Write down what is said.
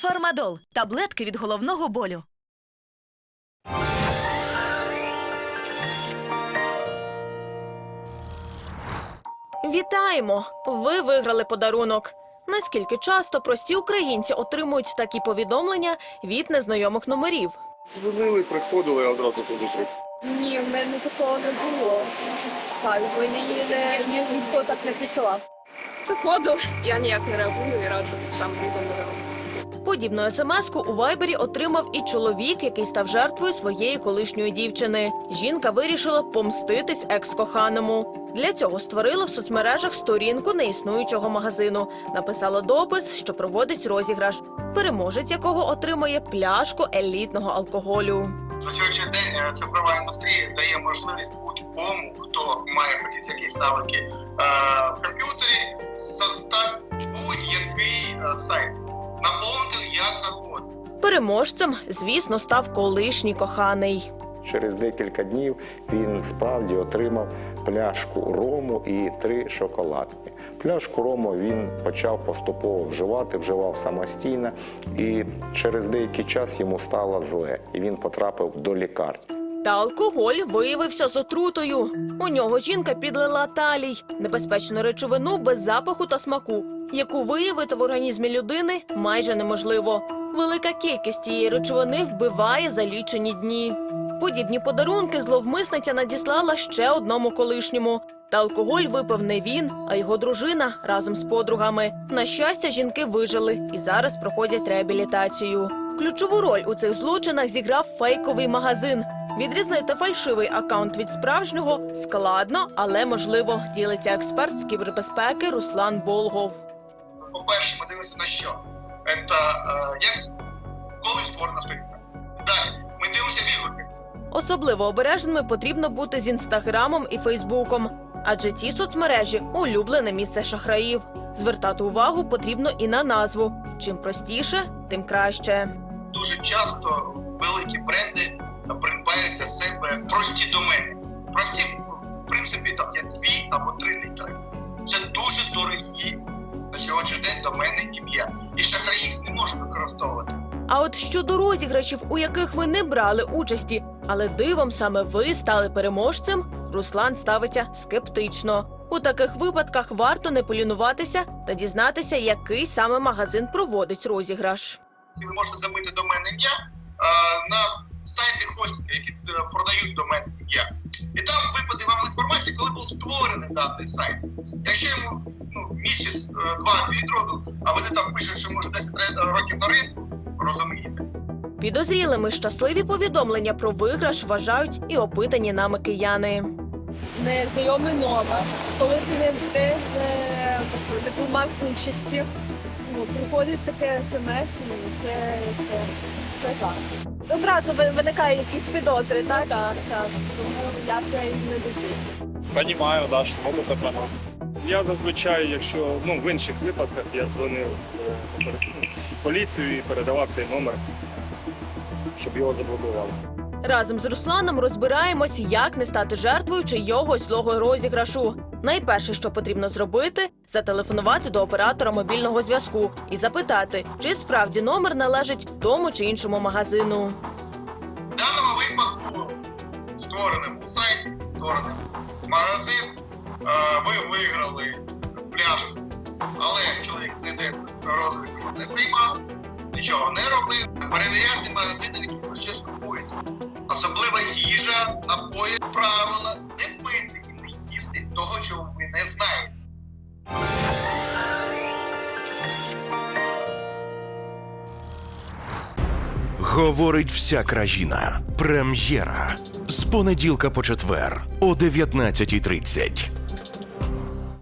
Фармадол таблетки від головного болю. Вітаємо! Ви виграли подарунок. Наскільки часто прості українці отримують такі повідомлення від незнайомих номерів? Дзвонили, приходили, а одразу туди. Ні, в мене такого не було. Так, мені не, ні, ніхто так не писав. Походу, я ніяк не реагую і раджу сам повідомляю. Подібну смс-ку у Вайбері отримав і чоловік, який став жертвою своєї колишньої дівчини. Жінка вирішила помститись екс-коханому. Для цього створила в соцмережах сторінку неіснуючого магазину. Написала допис, що проводить розіграш, переможець якого отримає пляшку елітного алкоголю. Сьогоднішній день е, цифрова індустрія дає можливість будь-кому, хто має хоч якісь навики е, в комп'ютері, создати будь-який е, сайт. Переможцем, звісно, став колишній коханий. Через декілька днів він справді отримав пляшку рому і три шоколадки. Пляшку рому він почав поступово вживати, вживав самостійно, і через деякий час йому стало зле, і він потрапив до лікарні. Та алкоголь виявився з отрутою. У нього жінка підлила талій, небезпечну речовину без запаху та смаку, яку виявити в організмі людини майже неможливо. Велика кількість цієї речовини вбиває за лічені дні. Подібні подарунки зловмисниця надіслала ще одному колишньому. Та алкоголь випив не він, а його дружина разом з подругами. На щастя, жінки вижили і зараз проходять реабілітацію. Ключову роль у цих злочинах зіграв фейковий магазин. Відрізнити фальшивий акаунт від справжнього складно, але можливо, ділиться експерт з кібербезпеки Руслан Болгов. По-перше, ми дивимося на що? Це е, як коли створена сторінка. Далі ми дивимося відгуки. Особливо обережними потрібно бути з інстаграмом і фейсбуком, адже ті соцмережі улюблене місце шахраїв. Звертати увагу потрібно і на назву. Чим простіше, тим краще. Дуже часто великі бренди придбають для себе прості домени. Прості, в принципі, там є дві або три літери. Це дуже дорогі на сьогоднішній день доменне ім'я. І шахраї їх не можуть використовувати. А от щодо розіграшів, у яких ви не брали участі, але дивом саме ви стали переможцем, Руслан ставиться скептично. У таких випадках варто не полінуватися та дізнатися, який саме магазин проводить розіграш. Ви можете забити доменне ім'я е, на сайти хостинги, які е, продають доменне ім'я. І там випаде вам інформація, коли був створений даний сайт. Якщо йому місяць, е, два від роду, а вони там пишуть, що може 10 років на ринку, розумієте. Підозрілими щасливі повідомлення про виграш вважають і опитані нами кияни. Незнайомий номер. Коли ти не ти не, приймав участі, ну, приходить таке смс, ну, це, це, це так. Одразу виникає якісь підозри, так? Так, так. Тому я це не дивлюся. Понімаю, да, що можу тебе. Я зазвичай, якщо ну в інших випадках я дзвонив е, в поліцію і передавав цей номер, щоб його заблокували. Разом з Русланом розбираємось, як не стати жертвою чийогось злого розіграшу. Найперше, що потрібно зробити, зателефонувати до оператора мобільного зв'язку і запитати, чи справді номер належить тому чи іншому магазину. В даному випадку створеним сайт, створеним магазин, е, ви виграли пляшку, але чоловік ніде розгляду не приймав, нічого не робив. Перевіряти магазини, яких ви щось купуєте. Особливо їжа, напої, правила, не пити і не їсти того, чого ви не знаєте. Говорить вся країна. Прем'єра з понеділка по четвер о 19.30.